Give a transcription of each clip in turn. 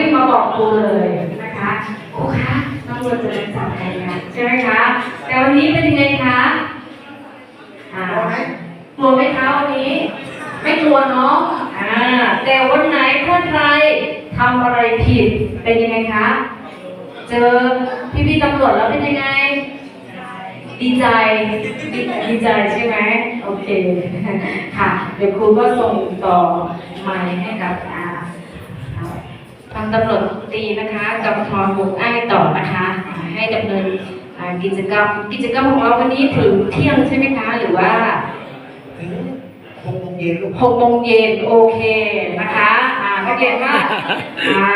รีบมาบอกครูเลยนะคะครูคะตำรวจจะมาจับใครคะใช่ไหมคะ แต่วันนี้เป็นยังไงคะอ่ากลัวไหมคะวันนี้ ไม่กลัวเนาะอ่าแต่วันไหนถ้าใครทำอะไรผิดเป็นยังไงคะ เจอพี่พี่ๆตำรวจแล้วเป็นยังไง ดีใจดีดีใจใช่ไหมโอเค ค่ะ เดี๋ยวครูก็ส่งต่อไมค์ให้กับอ่า ทางตำรวจตีนะคะกับทอนวงอ้ายต่อนะคะอ่าให้ดำเนินอ่ากิจกรรมกิจกรรมของเราวันนี้ถึงเที่ยงใช่ไหมคะหรือว่าถึงหกโมงเย็นลูกหกโมงเย็นโอเคนะคะอ่าก็เรียนว่าอ่า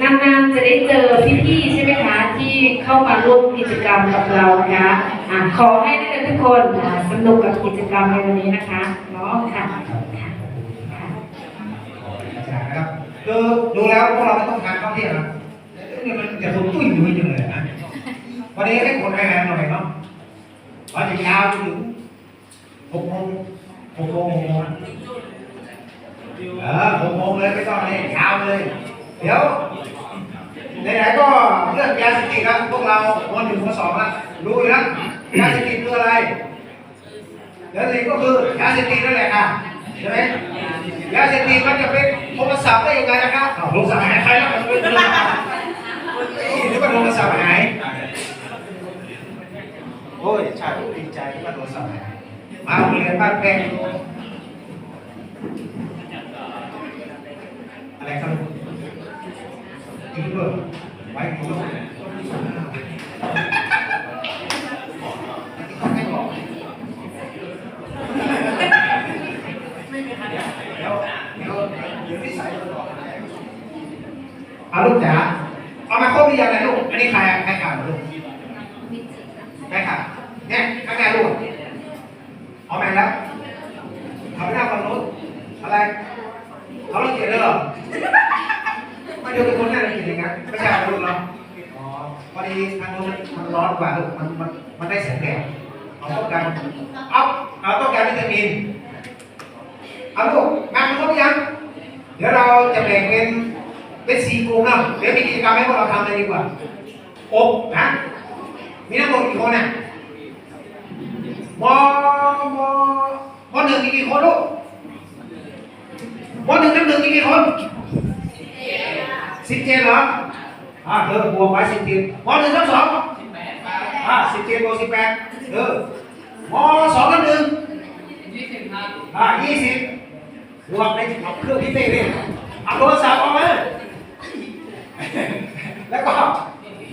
นานๆจะได้เจอพี่ๆใช่ไหมคะที่เข้ามาร่วมกิจกรรมกับเรานะคะอ่าขอให้นักเรียนทุกคนอ่าสนุกกับกิจกรรมในวันนี้นะคะเนาะค่ะค่ะค่ะ คือดูแล้วพวกเราไม่ต้องการท่องเที่ยวนะเนี่ยมันจะถูกตุ้ยอยู่ไม่จังเลยนะวันนี้ให้คนไทยแลนด์หน่อยเนาะวันจะยาวถึงหกโมงหกโมงหกโมงเออหกโมงเลยไม่ต้องเลยยาวเลย เดี๋ยวไหนๆก็เรื่องยาเสพติดครับพวกเราวันหนึ่งวันสองละรู้อยู่แล้วยาเสพติดคืออะไรยาเสพติดก็คือยาเสพติดนั่นแหละค่ะใช่ไหม ยาเสพติดมันจะเป็นโทรศัพท์ได้ยังไงนะครับอ้าวโทรศัพท์หายใครแล้วมันเป็นโทรศัพท์หรือว่าโทรศัพท์หายโอ้ยใช่ดีใจที่ว่าโทรศัพท์หายมาโรงเรียนบ้านแพงอะไรครับกินเบอร์ไว้กินเบอร์เดี๋ยวเดี๋ยวเดี๋ยวพี่สายจะบอก เอาลูกจ๋าเอามาครบหรือยังเนี่ยลูก อันนี้ใครใครขาดเหรอลูกใครขาดเนี่ยข้างในลูกเอาแม่แล้วทำไม่ได้ฝั่งนู้อะไรเขาละเกียดเลยเหรอไม่เดียวเป็นคนน่าละเกียดอย่างนั้นไม่ใช่ลูกเนาะอ๋อพอดีทางนู้นมันร้อนกว่าลูกมันมันมันได้แสงแดดเอาต้องการเอาเอาต้องการวิตามินเอาลูกงานมันครบยังเดี๋ยวเราจะแบ่งเป็น เป็นสี่กลุ่มนะเดี๋ยวมีกิจกรรมให้พวกเราทำเลยดีกว่าอบนะมีทั้งหมดกี่คนน่ะมมมหนึ่งมีกี่คนลูกมหนึ่งน้ำหนึ่งมีกี่คนสิบเจ็ดเหรออ่าเธอบวกไปสิบเจ็ดมหนึ่งทั้งสองอ่าสิบเจ็ดบวกสิบแปดเออมสองน้ำหนึ่งอ่ายี่สิบวกในเอาเครื่องพิเศษดิเอาโทรศัพท์ออกมา แล้วก็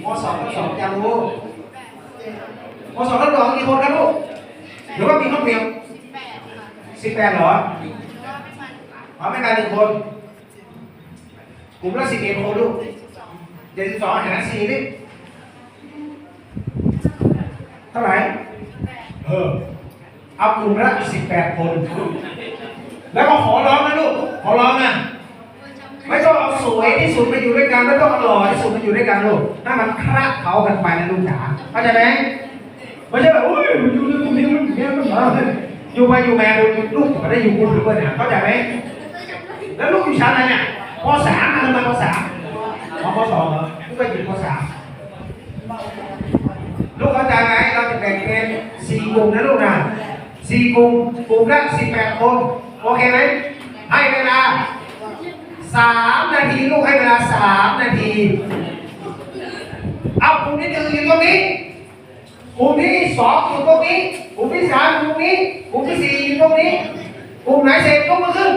มสองกับสองจะรู้มสองกับสองกี่คนครับลูกหรือว่ามีข้อเปรียบสิบแปดเหรอเอาไม่ได้หนึ่งคน กลุ่มละสิบเอ็ดคนลูกเจ็ดสิบสองหารสี่นี่เท่าไหร่เออเอากลุ่มละสิบแปดคน แล้วก็ขอร้องนะลูก ขอร้องนะ ไม่ต้องเอาสวยที่สุดมาอยู่ด้วยกันไม่ต้องเอาหล่อที่สุดมาอยู่ด้วยกันลูกถ้ามันคละเขากันไปนะลูกจ๋าเข้าใจไหมไม่ใช่แบบโอ้ยมันอยู่ในกลุ่มนี้มันอย่างเงี้ยมันมาอยู่ไปอยู่มาลูกลูกก็ได้อยู่กลุ่มด้วเนี่ยเข้าใจไหมแล้วลูกอยู่ชั้นอะไรเนี่ยปสามอะไรมาปสามอ๋อปสองเหรอลูกไปอยู่ปสามลูกเข้าใจไหมเราจะแบ่งเป็นสี่กลุ่มนะลูกนะสี่กลุ่มกลุ่มละสิบแปดคนโอเคไหมให้เวลา สามนาทีลูกให้เวลาสามนาที เอากลุ่มที่หนึ่งอยู่ตรงนี้กลุ่มที่สองอยู่ตรงนี้กลุ่มที่สามอยู่ตรงนี้กลุ่มที่สี่อยู่ตรงนี้กลุ่มไหนเสร็จยกมือขึ้น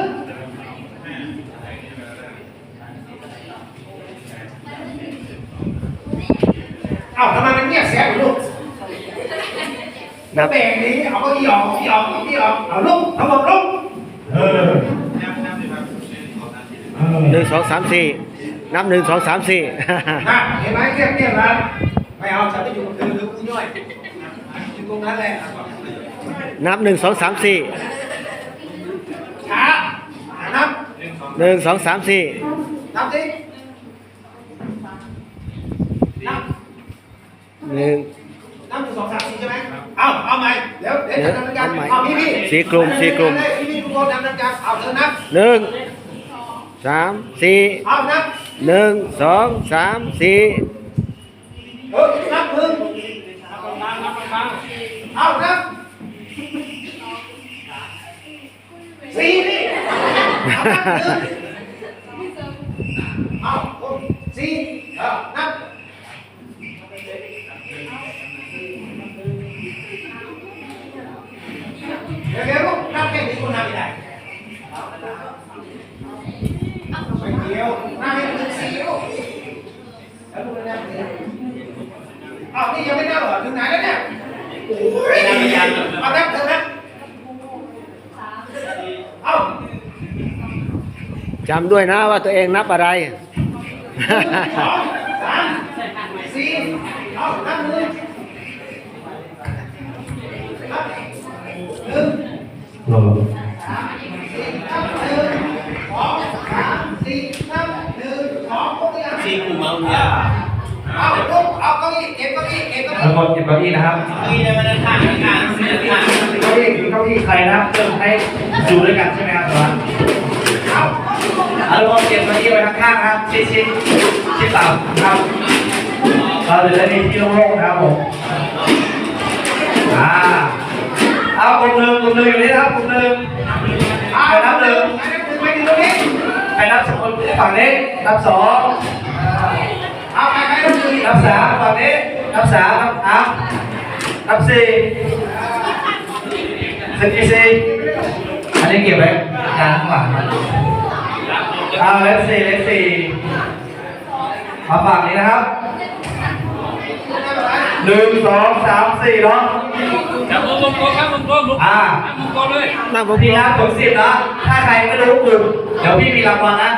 เอ้าทำไมมันเงียบเสียงลูกนับแบ่งนี้เอาเก็ยี่ออกเอาเก้าอี้ออกเอาเก้าอี้ออกเอาลุกทั้งหมดลุกเออเออ หนึ่งสองสามสี่นับหนึ่งสองสามสี่เห็นไหมเทียบเทียบแล้วไม่เอาฉันจะอยู่กับเธอหรือกูย่อยอยู่ตรงนั้นแหละนับหนึ่งสองสามสี่ช้านับหนึ่งสองสามสี่นับสิหนึ่งนับหนึ่งสองสามสี่ใช่ไหมเอาเอาใหม่เดี๋ยวเดี๋ยวจะทำกันเอาพี่พี่สี่กลุ่มสี่กลุ่มพี่พี่ทุกคนทำกันเอาเธอนับหนึ่ง สามสี่เอานับหนึ่งสองสามสี่เออนับหนึ่งเอานับสี่นี่เอานับหนึ่งเอาคนสี่เออนับ อ้าวนี่ยังไม่ได้เหรอถึงไหนแล้วเนี่ยโอ้ยเอานับเถอะนะเอาจำด้วยนะว่าตัวเองนับอะไรสองสามสี่เอานับหนึ่งนับหนึ่งสามสี่นับหนึ่งสองสามสี่นับหนึ่งสองครบหรือยังสี่กลุ่มเอาเนี่ย ก้าอี้เก็บเก้าทั้อี้งหมดเก็บเก้าอี้นะครับมีในวันนั้นข้างข้างเสียข้างเก้าอี้คือเก้าอี้ใครนะครับเพื่อให้อยู่ด้วยกันใช่ไหมครับตอนนั้นเอาเอาทุกคนเก็บเก้าอี้ไว้ข้างๆนะครับชิดชิดชิดต่ำนะครับเราจะได้มีที่โล่งๆนะครับผมอ่าเอากลุ่มหนึ่งกลุ่มหนึ่งอยู่นี่นะครับกลุ่มหนึ่งเอาใครนับหนึ่งใครนับหนึ่งไปถึงตรงนี้ใครนับสองคนฝั่งนี้นับสองเอาใครใครนับหนึ่งนับสามฝั่งนี้ นับสามนับนับนับสี่สิบสี่อันนี้เก็บไว้กลางข้างหลังนะเอาเลขสี่เลขสี่มาฝั่งนี้นะครับหนึ่งสองสามสี่เนาะจับมือวงกลมครับวงกลมลุกอ่าวงกลมเลยนั่งวงกพี่ลนับมถึงสิบนะถ้าใครไม่รู้กลุ่มเดี๋ยวพี่มีรางวัลนะ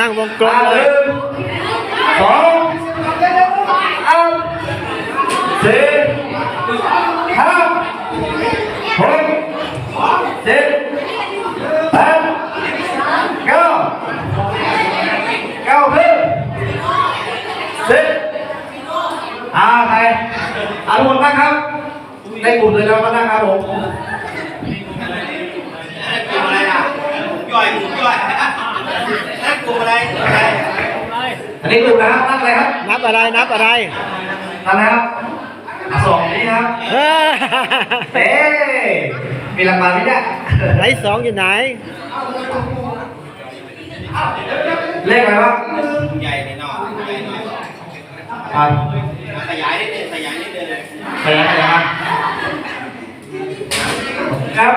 นั่งวงกลมอ่าหเลยนึ่งสองเอา สี่ห้าหกเจ็ดแปดเก้าเก้าเพิ่มสิบอ่าใครอาทุกคนนั่งครับ ในกลุ่มเลยแล้วก็นั่งครับผมกลุ่มอะไรอะย่อยกลุ่มย่อยนั่นกลุ่มอะไรอะไรอันนี้กลุ่มนะครับนั่งเลยครับ นับอะไรนับอะไรนั่งนะครับ สองนี้ครับเฮ้ยเอ๊มีรางวัลไหมเนี่ยไหนสองอยู่ไหน เลขอะไรวะใหญ่ในนอกใหญ่หน่อยอ่าขยายนิดนึงขยายนิดนึงใครนะใครนะครับ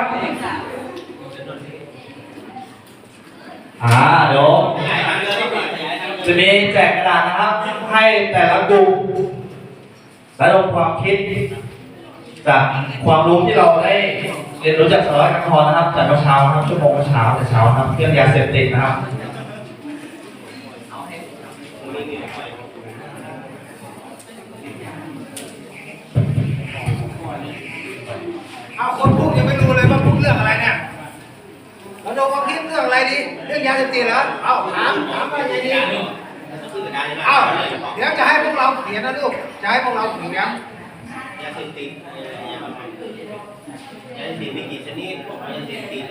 อ่าเดี๋ยวขยายทางเดินนิดหน่อยขยายทางเดิจะนมีแจกกระดาษนะครับ ให้แต่ละกลุ่ม และลงความคิด จากความรู้ที่เราได้เรียนรู้จากสารวัตรกันทรนะครับจากเมื่อเช้านะครับชั่วโมงเมื่อเช้าแต่เช้านะครับเรื่องยาเสพติดนะครับเอาคนพูดยังไม่รู้เลยว่าพูดเรื่องอะไรเนี่ยเราดูว่าคิดเรื่องอะไรดีเรื่องยาเสพติดเหรอเอาถามถามว่าไงดีคือกระดาษเอาเดี๋ยวจะให้พวกเราเขียนนะลูก จะให้พวกเราเขียนยาเสพติดยาเสพติดมีกี่ชนิดพวกยาเสพติด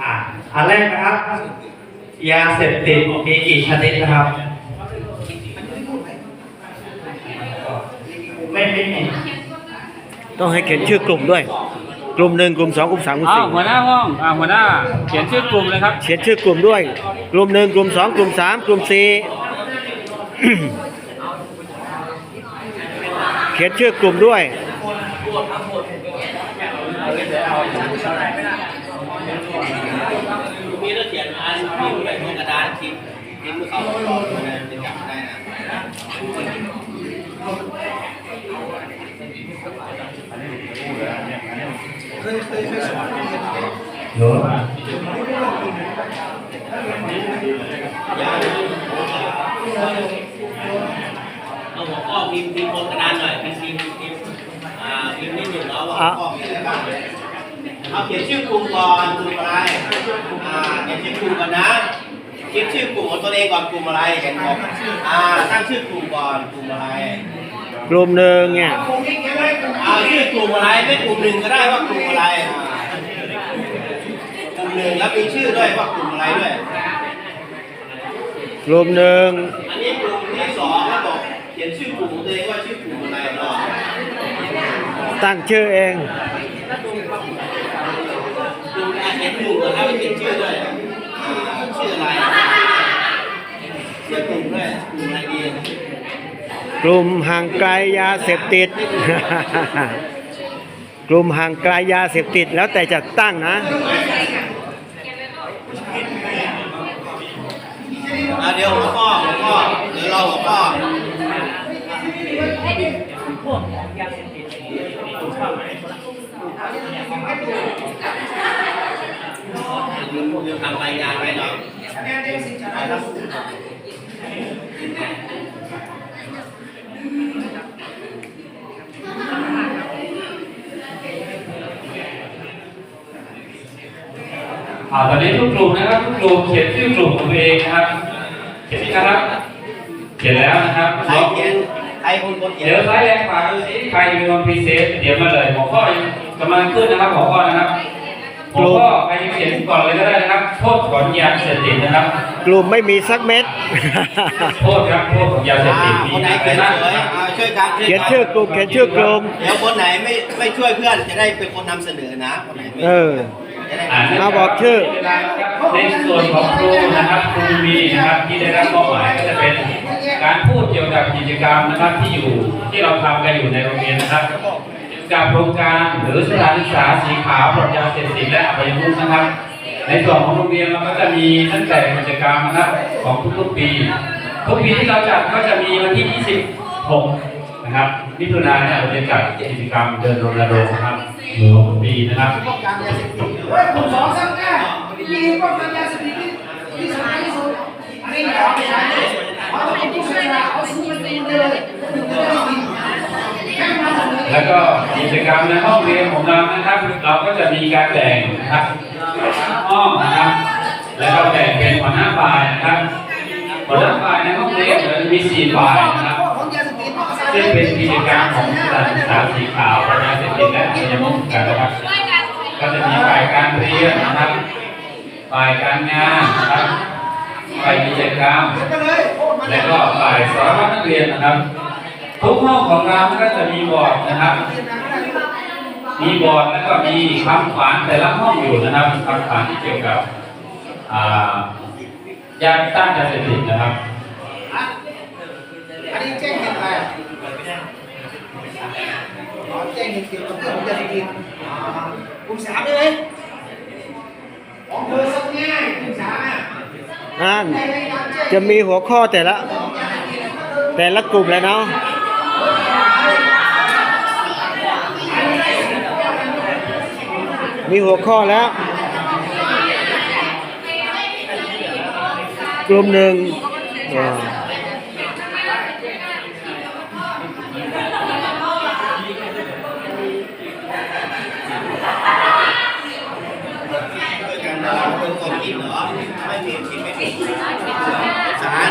อ่าอันแรกนะครับ ยาเสพติดมีกี่ชนิดนะครับ ไม่ไม่มีต้องให้เขียนชื่อกลุ่มด้วย กลุ่มหนึ่งกลุ่มสองกลุ่มสามกลุ่มอ้าวสี่หัวหน้าห้องอ่าหัวหน้า เขียนชื่อกลุ่มเลยครับ เขียนชื่อกลุ่มด้วย กลุ่มหนึ่งกลุ่มสองกลุ่มสามกลุ่มสี่ เขียนชื่อกลุ่มด้วย มีเรื่องเขียนอันมีแบบกระดาษทิ้งทิ้งมือเขาจะจับได้นะ เคยอนเยอะมากเอาหัวข้อพิมพ์พิมพ์บนกระดานหน่อยพิมพ์พิมพ์พิมพ์อ่าพิมพ์นิดหนึ่งแล้วว่าหัวข้อมีอะไรบ้างเอาเขียนชื่อกลุ่มก่อนกลุ่มอะไรอ่าเขียนชื่อกลุ่มก่อนนะเขียนชื่อกลุ่มของตัวเองก่อนกลุ่มอะไรเขียนบอกอ่าตั้งชื่อกลุ่มก่อนกลุ่มอะไร กลุ่มหนึ่งเนี่ย ชื่อกลุ่มอะไรไม่กลุ่มหนึ่งก็ได้ว่ากลุ่มอะไรอ่ากลุ่มหนึ่งแล้วมีชื่อด้วยว่ากลุ่มอะไรด้วยกลุ่มหนึ่งอันนี้กลุ่มที่สองแล้วบอกเขียนชื่อกลุ่มของตัวเองว่าชื่อกลุ่มอะไรเนาะตั้งชื่อเองกลุ่มการเขียนกลุ่มนะครับเขียนชื่อด้วยอ่าชื่ออะไรชื่อกลุ่มด้วยกลุ่มอะไรดี กลุ่มห่างไกลยาเสพติด กลุ่มห่างไกลยาเสพติดแล้วแต่จะตั้งนะเดี๋ยวหัวข้อหัวข้อเดี๋ยวเราหัวข้อทำรายงานไว้เนาะ ตอนนี้ทุกกลุ่มนะครับทุกกลุ่มเขียนชื่อกลุ่มของตัวเองนะครับ เขียนนะครับ เขียนแล้วนะครับใครเขียนใครคนคนเขียนเดี๋ยวซ้ายแรงขวาดูสิใครมีคนพรีเซนต์เดี๋ยวมาเลยหัวข้อยังกำลังขึ้นนะครับหัวข้อนะครับหัวข้อใครจะเขียนก่อนเลยก็ได้นะครับ โทษของยาเสพติดนะครับ กลุ่มไม่มีสักเม็ดโทษครับโทษของยาเสพอ่าติดมีคนไหนนะเขียนนะสวยอ่าช่วยกันเขียนชื่อกลุ่มเขียนชื่อกลุ่มเดี๋ยวคนไหนไม่ไม่ช่วยเพื่อนจะได้เป็นคนนำเสนอนะคนไหนไม่เออ จะได้อ่าเอาบอกชื่อ ในส่วนของครูนะครับครูมีนะครับที่ได้รับมอบหมายก็จะเป็นการพูดเกี่ยวกับกิจกรรมนะครับที่อยู่ที่เราทำกันอยู่ในโรงเรียนนะครับกิจกรรมโครงการหรือสถานศึกษาสีขาวปลอดยาเสพติดและอบายมุขนะครับ ในส่วนของโรงเรียนเราก็จะมีตั้งแต่กิจกรรมนะครับของทุกๆปีทุกปีที่เราจัดก็จะมีวันที่ 26 นะครับมิถุนายนเนี่ยเราจะจัดกิจกรรมเดินรณรงค์นะครับทุกปีนะครับป้องกันยา เฮ้ยผมสองสร้างแน่มีป้องกันยาเสพติดที่ที่สำคัญที่สุดอันนี้เราไม่ใช่เราต้องเป็นผู้เสียสละเอาสู้มันตีเลยถึงจะได้กินแค่มาเสนอแล้วก็กิจกรรมในห้องเรียนของเรานะครับ เราก็จะมีการแบ่งนะครับห้องนะครับแล้วก็แบ่งเป็นหัวหน้าฝ่ายนะครับหัวหน้าฝ่ายในห้องเรียนจะมีสี่ฝ่ายนะครับซึ่งเป็นกิจกรรมของสถานศึกษาสีขาวและยาเสพติดและอาชญามุขกันนะครับ ก็จะมีฝ่ายการเรียนนะครับฝ่ายการงานนะครับฝ่ายกิจกรรมไปเลยโอ้มันและก็ฝ่ายสารพัดนักเรียนนะครับ ทุกห้องของเราก็จะมีบอร์ดนะครับ มีบอร์ดแล้วก็มีคำขวานแต่ละห้องอยู่นะครับคำขวานที่เกี่ยวกับอ่ายาต้านยาเสพติดนะครับอันนี้แจ้งเหตุอะไรแจ้งเหตุเกี่ยวกับเรื่องของยาเสพติด กลุ่มสามใช่ไหมของเธอสักง่ายกลุ่มสามอะอ่นจะมีหัวข้อแต่ละ แต่ละกลุ่มเลยเนาะมีหัวข้อแล้ว กลุ่มหนึ่งอ่า ช่วยกันนะเป็นคนกินเหรอไม่มีกินไม่มีสาร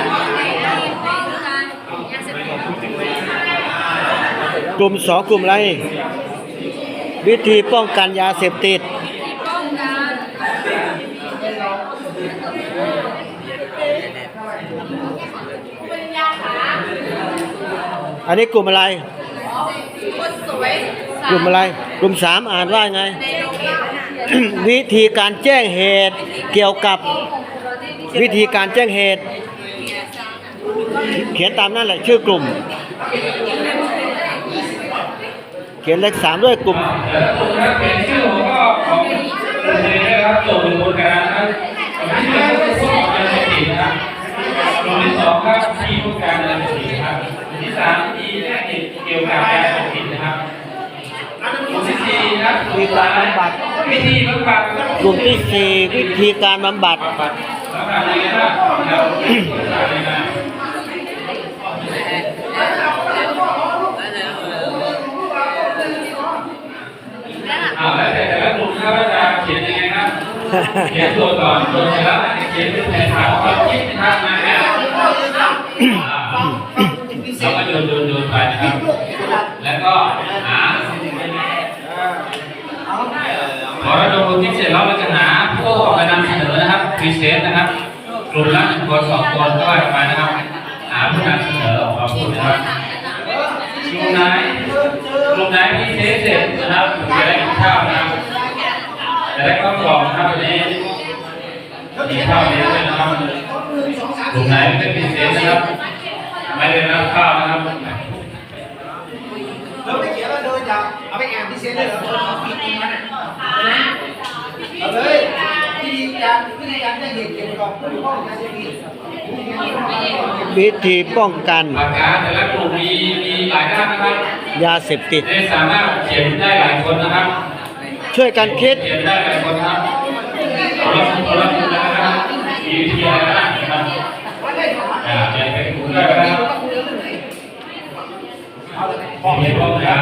กลุ่มสองกลุ่มอะไร วิธีป้องกันยาเสพติด อันนี้กลุ่มอะไร กลุ่มอะไร กลุ่มสามอ่านว่าไง วิธีการแจ้งเหตุเกี่ยวกับวิธีการแจ้งเหตุ เขียนตามนั่นแหละชื่อกลุ่มเขียนเลขสามด้วยกลุ่มแต่ละกลุ่มนะครับเป็นชื่อหัวข้อของโรงเรียนนะครับจบเป็นโครงการนะครับที่หนึ่งก็คือพวกยาเสพติดนะครับกลุ่มที่สองครับที่พวกการยาเสพติดนะครับกลุ่มที่สามที่แยกติดเกี่ยวกับยาเสพติดนะครับกลุ่มที่สี่นะครับวิธีการบำบัดวิธีบำบัดกลุ่มที่สี่วิธีการบำบัดบำบัดสำหรับอะไรนะครับ เราอะไรนะอ่าแล้วแต่แต่ละกลุ่มนะครับว่าจะเขียนยังไงครับเขียนตัวก่อนตัวเสร็จแล้วเขียนเป็นแผนผังความคิดนะครับมาแล้วอ่าแล้วก็โยนโยนโยนไปนะครับ แล้วก็หาพอเราโยนคิดเสร็จแล้วเราจะหาผู้ออกมาพรีเซนต์นะครับกลุ่มละหนึ่งคนสองคนก็ว่าไปนะครับ หาผู้นำเสนอออกมาพูดนะครับกลุ่มไหน กลุ่มไหนพรีเซนต์เสร็จนะครับจะได้กินข้าวนะครับจะได้ข้าวกล่องนะครับวันนี้มีข้าวเลี้ยงด้วยนะครับกลุ่มไหนไม่ได้พรีเซนต์นะครับ ไม่ได้รับข้าวนะครับเราไม่เขียนเราเดินจากเอาไปแอบที่เซ็นเลยเหรอเอาปีกมันอะเอาเลยวิธีการวิธีการจะเห็นเกี่ยวกับผู้ป้องกันจะมีวิธีป้องกันปากกาแต่ละกลุ่มมี ลายด้านนะครับยาเสพติดได้สามารถเขียนได้หลายคนนะครับ ช่วยกันคิดเขียนได้หลายคนครับเอาละเอาละนะครับมีวิธีอะไรบ้างนะครับอ่าเขียนไปกลุ่มได้นะครับมีป้องกัน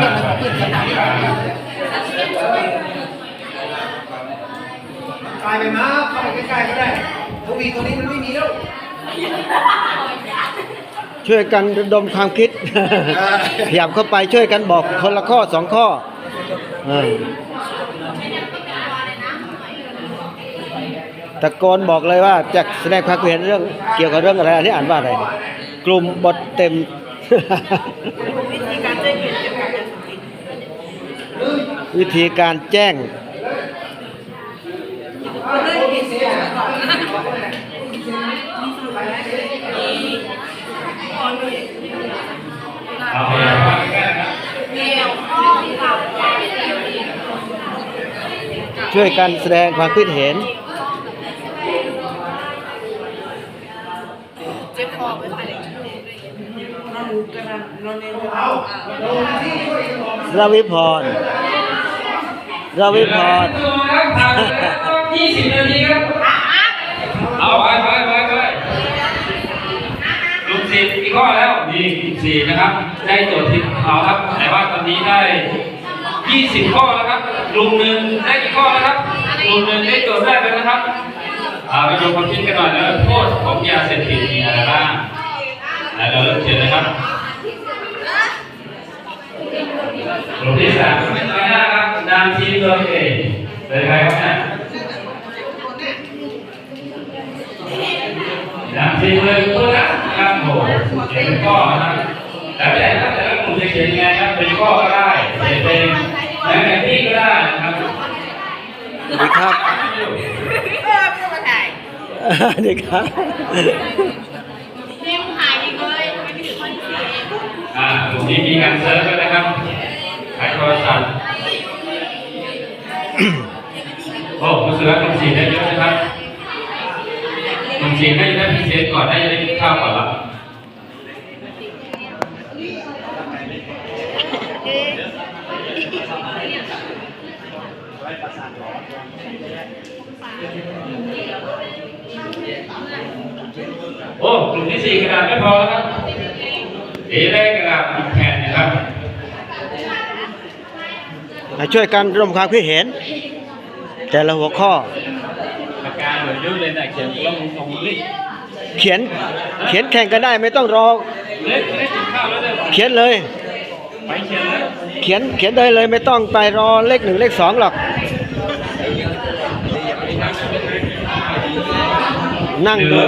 กลายไปมาเข้าไปใกล้ๆก็ได้ทวีตัวนี้มันไม่มีแล้ว ช่วยกันระดมความคิดขยับเข้าไปช่วยกันบอกคนละข้อสองข้อเออตะโกนบอกเลยว่าจะแสดงความคิดเห็นเรื่องเกี่ยวกับเรื่องอะไรอันนี้อ่านว่าอะไรกลุ่มบทเต็มวิธีการแจ้ง เอาไปว่ากันนะครับ ช่วยกันแสดงความคิดเห็นราวิพรราวิพรยี่สิบนาทีครับ เอาไปไปไปไปลุ่มสี่กี่ข้อแล้วนี่กลุ่มสี่นะครับ ได้โจทย์ที่เอาครับ แต่ว่าตอนนี้ได้ ยี่สิบข้อแล้วครับกลุ่มหนึ่งได้กี่ข้อแล้วครับกลุ่มหนึ่งได้โจทย์แรกแล้วนะครับเอาไปดูความคิดกันหน่อยแล้วโทษของยาเสพติดมีอะไรบ้างแล้วเราเริ่มเขียนนะครับกลุ่มที่สามไม่น้อยหน้าครับนามทีมโดยเอกเป็นใครครับเนี่ยนามทีมเลยตัวนะครับโหเขียนเป็นข้อนะแล้วแต่ละแต่ละกลุ่มจะเขียนยังไงครับเป็นข้อก็ได้เขียน เป็นแหนที่ก็ได้นะครับสวัสดีครับสวัสดีครับอ่ากลุ่มนี้มีการเซิร์ชด้วยนะครับขายโทรศัพท์โอ้รู้สึกว่ากลุ่มสี่ได้เยอะนะครับกลุ่มสี่ได้ได้พิเศษก่อนได้จะได้กินข้าวก่อนละ โอ้กลุ่มที่สี่กระดาษไม่พอแล้วครับเดี๋ยวได้กระดาษอีกแผ่นนะครับให้ช่วยกันร่วมความคิดเห็น แต่ละหัวข้อปากกาเหมือนยุ่งเลยนะเขียนลงตรงนี้เขียนเขียนแข่งกันได้ไม่ต้องรอเล็กเล็กกินข้าวแล้วเด้อเขียนเลยไปเขียนเลยเขียนเขียนได้เลยไม่ต้องไปรอเลขหนึ่งเลขสองหรอก นั่งเหลืดู